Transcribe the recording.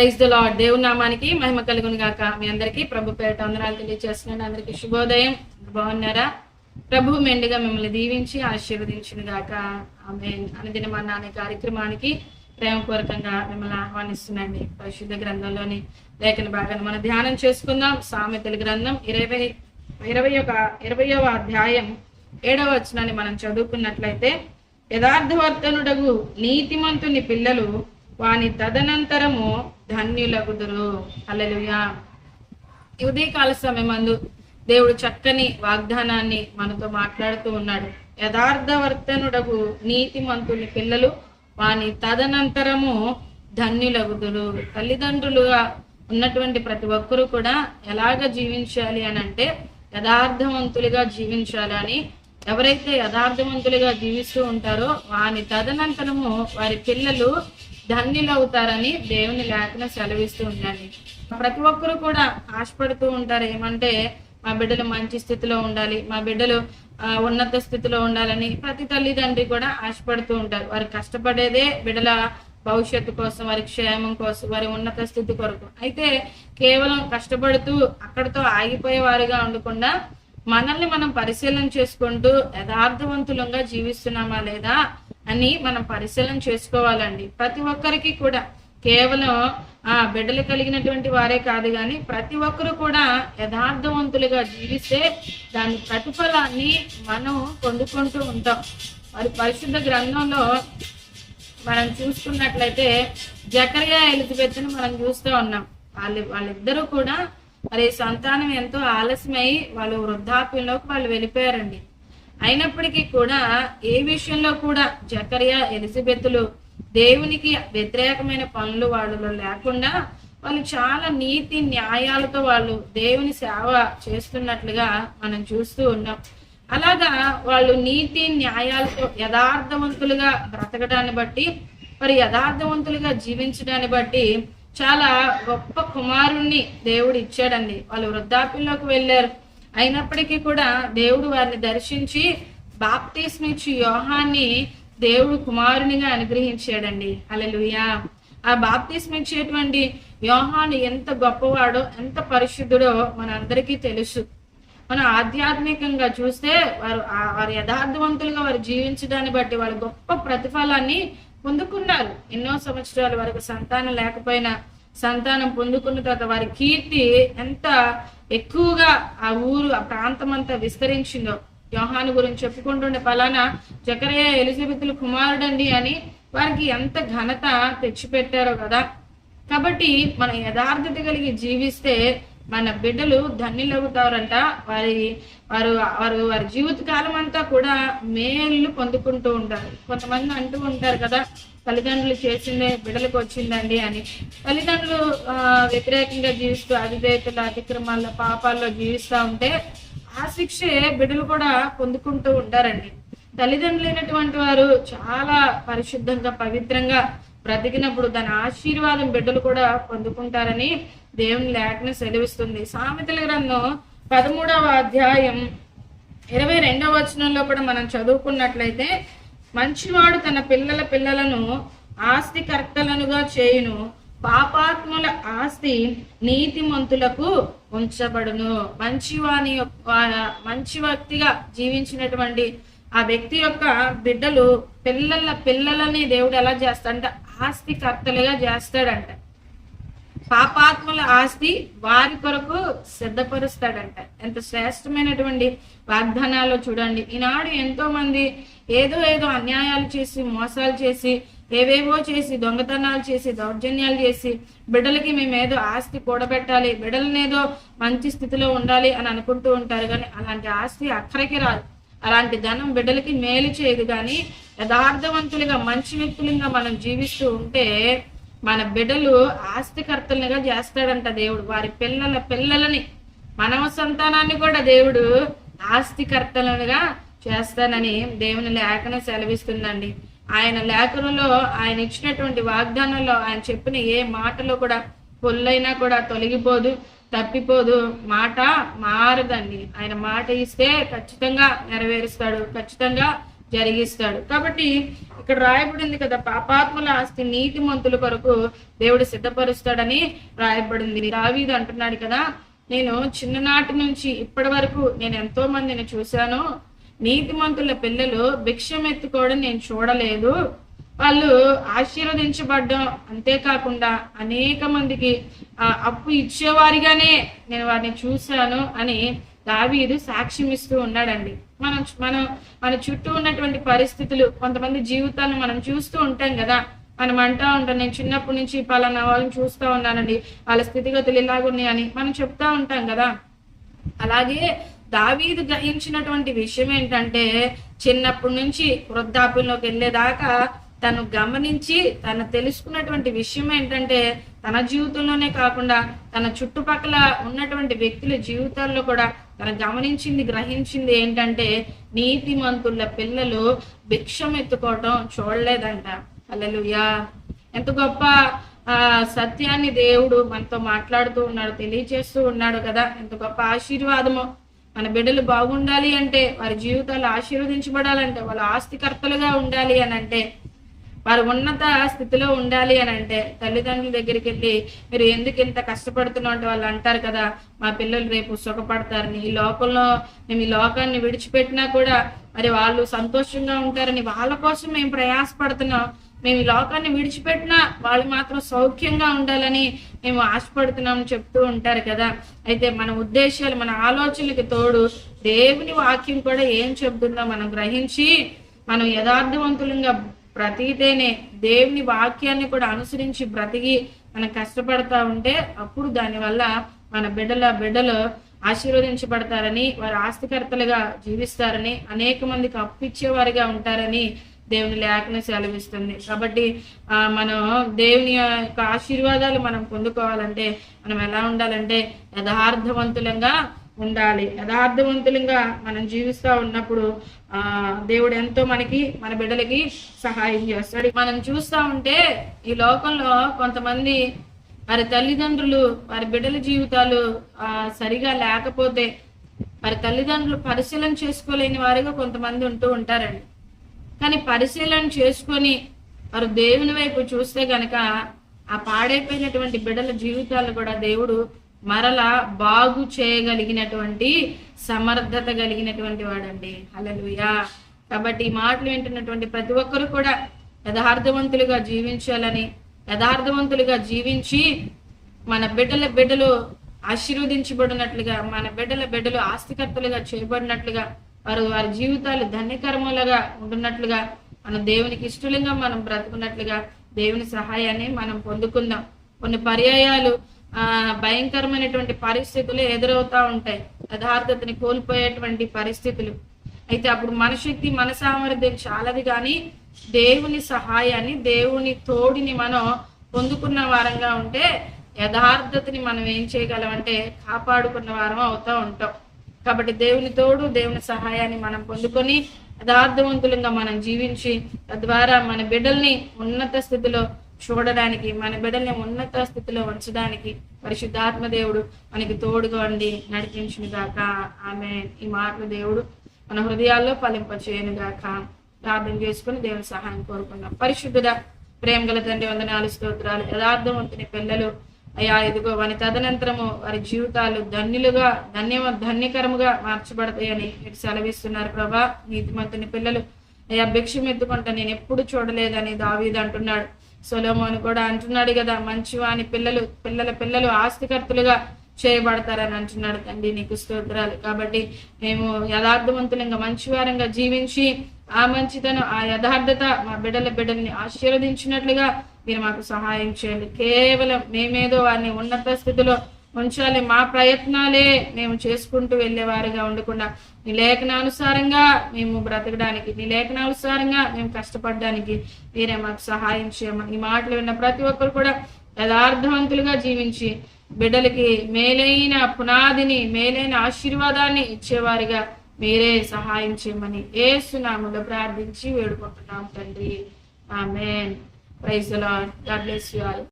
Praise the lord దేవుని నామానికి మహిమ కలుగును గాక. మీ అందరికీ ప్రభు పేట వందనాలు తెలియజేస్తున్నాను అందరికీ శుభోదయం. బాగున్నారా? ప్రభు మెండుగా మిమ్మల్ని దీవించి ఆశీర్వదించిన గాక. ఆమె అనుదినమన్న అనే కార్యక్రమానికి ప్రేమపూర్వకంగా మిమ్మల్ని ఆహ్వానిస్తున్నాండి పరిశుద్ధ గ్రంథంలోని లేఖన భాగాన్ని మనం ధ్యానం చేసుకుందాం. సామెతల గ్రంథం ఇరవై ఇరవై ఒక ఇరవయవ అధ్యాయం ఏడవ వచనాన్ని మనం చదువుకున్నట్లయితే యథార్థవర్తనుడగు నీతిమంతుని పిల్లలు వాని తదనంతరము ధన్యులగుదురు. హల్లెలూయా. ఈ ఉదయకాల సమయమందు దేవుడు చక్కని వాగ్దానాన్ని మనతో మాట్లాడుతూ ఉన్నాడు. యథార్థవర్తనుడకు నీతిమంతుని పిల్లలు వాని తదనంతరము ధన్యులగుదురు. తల్లిదండ్రులుగా ఉన్నటువంటి ప్రతి ఒక్కరూ కూడా ఎలాగ జీవించాలి అని అంటే యథార్థవంతులుగా జీవించాలి అని ఎవరైతే యథార్థవంతులుగా జీవిస్తూ ఉంటారో వాని తదనంతరము వారి పిల్లలు ధన్యులవుతారని దేవుని లేఖన సెలవిస్తూ ఉండండి ప్రతి ఒక్కరు కూడా ఆశపడుతూ ఉంటారు ఏమంటే మా బిడ్డలు మంచి స్థితిలో ఉండాలి మా బిడ్డలు ఆ, ఉన్నత స్థితిలో ఉండాలని ప్రతి తల్లిదండ్రి కూడా ఆశపడుతూ ఉంటారు. వారు కష్టపడేదే బిడ్డల భవిష్యత్తు కోసం వారి క్షేమం కోసం వారి ఉన్నత స్థితి కొరకు. అయితే కేవలం కష్టపడుతూ అక్కడితో ఆగిపోయేవారుగా ఉండకుండా మనల్ని మనం పరిశీలన చేసుకుంటూ యథార్థవంతులంగా జీవిస్తున్నామా లేదా అని మనం పరిశీలన చేసుకోవాలండి. ప్రతి ఒక్కరికి కూడా కేవలం ఆ బిడ్డలు కలిగినటువంటి వారే కాదు కానీ ప్రతి ఒక్కరు కూడా యథార్థవంతులుగా జీవిస్తే దాని ప్రతిఫలాన్ని మనం పొందుకుంటూ ఉంటాం. మరి పరిశుద్ధ గ్రంథంలో మనం చూసుకున్నట్లయితే జకరియా ఎలిజబెత్ని మనం చూస్తూ ఉన్నాం. వాళ్ళు వాళ్ళిద్దరూ కూడా మరి సంతానం ఎంతో ఆలస్యమై వాళ్ళు వృద్ధాప్యంలోకి వాళ్ళు వెళ్ళిపోయారండి. అయినప్పటికీ కూడా ఏ విషయంలో కూడా జకరియా ఎలిజబెత్తులు దేవునికి వ్యతిరేకమైన పనులు వాళ్ళలో లేకుండా వాళ్ళు చాలా నీతి న్యాయాలతో వాళ్ళు దేవుని సేవ చేస్తున్నట్లుగా మనం చూస్తూ ఉన్నాం. అలాగా వాళ్ళు నీతి న్యాయాలతో యథార్థవంతులుగా బ్రతకడాన్ని బట్టి మరి యథార్థవంతులుగా జీవించడాన్ని బట్టి చాలా గొప్ప కుమారుణ్ణి దేవుడు ఇచ్చాడండి. వాళ్ళు వృద్ధాప్యంలోకి వెళ్ళారు. అయినప్పటికీ కూడా దేవుడు వారిని దర్శించి బాప్తిస్మ ఇచ్చి యోహాన్ని దేవుడు కుమారునిగా అనుగ్రహించాడండి. అలలుయా ఆ బాప్తిస్మ ఇచ్చేటువంటి యోహాను ఎంత గొప్పవాడో ఎంత పరిశుద్ధుడో మనందరికీ తెలుసు. మనం ఆధ్యాత్మికంగా చూస్తే వారు వారు యథార్థవంతులుగా వారు జీవించడాన్ని బట్టి వాళ్ళ గొప్ప ప్రతిఫలాన్ని పొందుకున్నారు. ఎన్నో సంవత్సరాల వరకు సంతానం లేకపోయినా సంతానం పొందుకున్న తర్వాత వారి కీర్తి ఎంత ఎక్కువగా ఆ ఊరు ఆ ప్రాంతం అంతా విస్తరించిందో. యోహాను గురించి చెప్పుకుంటుండే పలానా జకరయ్య ఎలిజబెత్ల కుమారుడండి అని వారికి ఎంత ఘనత తెచ్చిపెట్టారో కదా. కాబట్టి మన యథార్థత కలిగి జీవిస్తే మన బిడ్డలు ధన్యులవుతారంట వారి వారు వారు వారి జీవిత కాలం అంతా కూడా మేళ్ళు పొందుకుంటూ ఉంటారు కొంతమంది అంటూ ఉంటారు కదా తల్లిదండ్రులు చేసిందే బిడ్డలకు వచ్చిందండి అని. తల్లిదండ్రులు ఆ, వ్యతిరేకంగా జీవిస్తూ అవిధేయతల అతిక్రమాల్లో పాపాల్లో జీవిస్తూ ఉంటే ఆ శిక్షే బిడ్డలు కూడా పొందుకుంటూ ఉంటారండి. తల్లిదండ్రులైనటువంటి వారు చాలా పరిశుద్ధంగా పవిత్రంగా బ్రతికినప్పుడు దాని ఆశీర్వాదం బిడ్డలు కూడా పొందుకుంటారని దేవుని లేఖను సెలవిస్తుంది. సామెతల గ్రంథం పదమూడవ అధ్యాయం ఇరవై రెండవ వచనంలో కూడా మనం చదువుకున్నట్లయితే మంచివాడు తన పిల్లల పిల్లలను ఆస్తి కర్తలనుగా చేయును. పాపాత్ముల ఆస్తి నీతిమంతులకు ఉంచబడును. మంచివాని యొక్క మంచి వ్యక్తిగా జీవించినటువంటి ఆ వ్యక్తి యొక్క బిడ్డలు పిల్లల పిల్లలని దేవుడు ఎలా చేస్తాడంటే? ఆస్తికర్తలుగా చేస్తాడంట. పాపాత్ముల ఆస్తి వారి కొరకు సిద్ధపరుస్తాడంట. ఎంత శ్రేష్టమైనటువంటి వాగ్దానాలు చూడండి. ఈనాడు ఎంతో మంది ఏదో ఏదో అన్యాయాలు చేసి మోసాలు చేసి ఏవేవో చేసి దొంగతనాలు చేసి దౌర్జన్యాలు చేసి బిడ్డలకి మేమేదో ఆస్తి కూడబెట్టాలి బిడ్డలనేదో మంచి స్థితిలో ఉండాలి అని అనుకుంటూ ఉంటారు. కానీ అలాంటి ఆస్తి అక్కడికి రాదు. అలాంటి ధనం బిడ్డలకి మేలు చేయదు. కానీ యథార్థవంతులుగా మంచి వ్యక్తులుగా మనం జీవిస్తూ ఉంటే మన బిడ్డలు ఆస్తికర్తలుగా చేస్తాడంట దేవుడు. వారి పిల్లల పిల్లలని మనవ సంతానాన్ని కూడా దేవుడు ఆస్తికర్తలుగా చేస్తానని దేవుని లేఖన సెలవిస్తుందండి. ఆయన లేఖనలో ఆయన ఇచ్చినటువంటి వాగ్దానంలో ఆయన చెప్పిన ఏ మాటలో కూడా పొల్లైనా కూడా తొలగిపోదు తప్పిపోదు. మాట మారదండి. ఆయన మాట ఇస్తే ఖచ్చితంగా నెరవేరుస్తాడు ఖచ్చితంగా జరిగిస్తాడు. కాబట్టి ఇక్కడ రాయబడింది కదా పాపాత్ముల ఆస్తి నీతి మంతుల కొరకు దేవుడు సిద్ధపరుస్తాడని రాయబడింది. దావీదు అంటున్నాడు కదా నేను చిన్ననాటి నుంచి ఇప్పటి వరకు నేను ఎంతో మందిని చూశాను. నీతిమంతుల పిల్లలు భిక్షం ఎత్తుకోవడం నేను చూడలేదు. వాళ్ళు ఆశీర్వదించబడ్డం అంతేకాకుండా అనేక మందికి ఆ అప్పు ఇచ్చేవారిగానే నేను వారిని చూశాను అని దావీదు సాక్ష్యం ఇస్తూ ఉన్నాడండి. మనం మనం మన చుట్టూ ఉన్నటువంటి పరిస్థితులు కొంతమంది జీవితాలను మనం చూస్తూ ఉంటాం కదా. మనం అంటా ఉంటాం నేను చిన్నప్పటి నుంచి పలానా వాళ్ళని చూస్తూ ఉన్నానండి. వాళ్ళ స్థితిగతులు ఇలాగున్నాయని మనం చెప్తా ఉంటాం కదా. అలాగే దావీదు గ్రహించినటువంటి విషయం ఏంటంటే చిన్నప్పటి నుంచి వృద్ధాప్యంలోకి వెళ్ళేదాకా తను గమనించి తను తెలుసుకున్నటువంటి విషయం ఏంటంటే తన జీవితంలోనే కాకుండా తన చుట్టుపక్కల ఉన్నటువంటి వ్యక్తుల జీవితాల్లో కూడా తను గమనించింది గ్రహించింది ఏంటంటే నీతిమంతుల పిల్లలు భిక్షం ఎత్తుకోవటం చూడలేదంట. అల్లెలుయా ఎంత గొప్ప ఆ సత్యాన్ని దేవుడు మనతో మాట్లాడుతూ ఉన్నాడు తెలియచేస్తూ ఉన్నాడు కదా. ఎంత గొప్ప ఆశీర్వాదము. మన బిడ్డలు బాగుండాలి అంటే వారి జీవితాలు ఆశీర్వదించబడాలంటే వాళ్ళ ఆస్తికర్తలుగా ఉండాలి అని అంటే వారు ఉన్నత స్థితిలో ఉండాలి అని అంటే తల్లిదండ్రుల దగ్గరికి వెళ్ళి మీరు ఎందుకు ఇంత కష్టపడుతున్నావు? అంటే వాళ్ళు అంటారు కదా మా పిల్లలు రేపు సుఖపడతారని ఈ లోకంలో మేము ఈ లోకాన్ని విడిచిపెట్టినా కూడా మరి వాళ్ళు సంతోషంగా ఉంటారని వాళ్ళ కోసం మేము ప్రయాసపడుతున్నాం. మేము ఈ లోకాన్ని విడిచిపెట్టినా వాళ్ళు మాత్రం సౌఖ్యంగా ఉండాలని మేము ఆశపడుతున్నాం చెప్తూ ఉంటారు కదా. అయితే మన ఉద్దేశాలు మన ఆలోచనలకు తోడు దేవుని వాక్యం కూడా ఏం చెబుతుందో మనం గ్రహించి మనం యథార్థవంతులంగా బ్రతికితేనే దేవుని వాక్యాన్ని కూడా అనుసరించి బ్రతికి మనం కష్టపడతా ఉంటే అప్పుడు దానివల్ల మన బిడ్డల బిడ్డలు ఆశీర్వదించబడతారని వారు ఆస్తికర్తలుగా జీవిస్తారని అనేక మందికి అప్పిచ్చేవారిగా ఉంటారని దేవుని లేఖను సెలవిస్తుంది. కాబట్టి ఆ మనం దేవుని యొక్క ఆశీర్వాదాలు మనం పొందుకోవాలంటే మనం ఎలా ఉండాలంటే యథార్థవంతులంగా ఉండాలి. యథార్థవంతులంగా మనం జీవిస్తూ ఉన్నప్పుడు ఆ దేవుడు ఎంతో మనకి మన బిడ్డలకి సహాయం చేస్తాడు. మనం చూస్తూ ఉంటే ఈ లోకంలో కొంతమంది వారి తల్లిదండ్రులు వారి బిడ్డల జీవితాలు ఆ సరిగా లేకపోతే వారి తల్లిదండ్రులు పరిశీలన చేసుకోలేని వారిగా కొంతమంది ఉంటూ ఉంటారండి. కానీ పరిశీలన చేసుకొని వారు దేవుని వైపు చూస్తే గనక ఆ పాడైపోయినటువంటి బిడ్డల జీవితాలు కూడా దేవుడు మరలా బాగు చేయగలిగినటువంటి సమర్థత కలిగినటువంటి వాడండి. అలలుయా కాబట్టి ఈ మాటలు వింటున్నటువంటి ప్రతి ఒక్కరు కూడా యథార్థవంతులుగా జీవించాలని యథార్థవంతులుగా జీవించి మన బిడ్డల బిడ్డలు ఆశీర్వదించబడినట్లుగా మన బిడ్డల బిడ్డలు ఆస్తికర్తలుగా చేయబడినట్లుగా వారు వారి జీవితాలు ధన్యకర్మలుగా ఉంటున్నట్లుగా మన దేవునికి ఇష్టలుగా మనం బ్రతుకున్నట్లుగా దేవుని సహాయాన్ని మనం పొందుకుందాం. కొన్ని పర్యాయాలు ఆ భయంకరమైనటువంటి పరిస్థితులు ఎదురవుతా ఉంటాయి. యథార్థతని కోల్పోయేటువంటి పరిస్థితులు. అయితే అప్పుడు మన శక్తి మన సామర్థ్యం చాలది కానీ దేవుని సహాయాన్ని దేవుని తోడిని మనం పొందుకున్న వారంగా ఉంటే యథార్థతని మనం ఏం చేయగలం అంటే కాపాడుకున్న వారం అవుతా ఉంటాం. కాబట్టి దేవుని తోడు దేవుని సహాయాన్ని మనం పొందుకొని యథార్థవంతులంగా మనం జీవించి తద్వారా మన బిడ్డల్ని ఉన్నత స్థితిలో చూడడానికి మన బిడ్డల్ని ఉన్నత స్థితిలో ఉంచడానికి పరిశుద్ధాత్మ దేవుడు మనకి తోడుగా ఉండి నడిపించిన గాక ఆమె ఈ మాటలు దేవుడు మన హృదయాల్లో ఫలింపచేయను గాక. ప్రార్థన చేసుకుని దేవుని సహాయం కోరుకున్నాం పరిశుద్ధుడ ప్రేమ గల తండ్రి వందనాలు స్తోత్రాలు యథార్థవంతుని పిల్లలు అయ్యా ఇదిగో వాని తదనంతరము వారి జీవితాలు ధన్యులుగా ధన్య ధన్యకరముగా మార్చబడతాయని మీరు సెలవిస్తున్నారు ప్రభా. నీతిమంతుని పిల్లలు అయ్యా భిక్షం ఎత్తుకుంటా నేను ఎప్పుడు చూడలేదని దావీద్ అంటున్నాడు. సొలోమోను కూడా అంటున్నాడు కదా మంచివాని పిల్లలు పిల్లల పిల్లలు ఆస్తికర్తలుగా చేయబడతారని అంటున్నాడు. తండ్రి నీకు స్తోత్రాలు. కాబట్టి మేము యథార్థవంతులంగా మంచివారంగా జీవించి ఆ మంచితనం ఆ యథార్థత మా బిడ్డల బిడ్డల్ని ఆశీర్వదించినట్లుగా మీరు మాకు సహాయం చేయండి. కేవలం మేమేదో వారిని ఉన్నత స్థితిలో ఉంచాలి. మా ప్రయత్నాలే మేము చేసుకుంటూ వెళ్ళేవారుగా ఉండకుండా నీ లేఖనానుసారంగా మేము బ్రతకడానికి నీ లేఖనానుసారంగా మేము కష్టపడడానికి మీరే మాకు సహాయం చేయమని ఈ మాటలు విన్న ప్రతి ఒక్కరు కూడా యథార్థవంతులుగా జీవించి బిడ్డలకి మేలైన పునాదిని మేలైన ఆశీర్వాదాన్ని ఇచ్చేవారిగా మీరే సహాయం చేయమని ఏసునాములో ప్రార్థించి వేడుకుంటున్నాం తండ్రి. Amen. Praise Lord. God bless you all.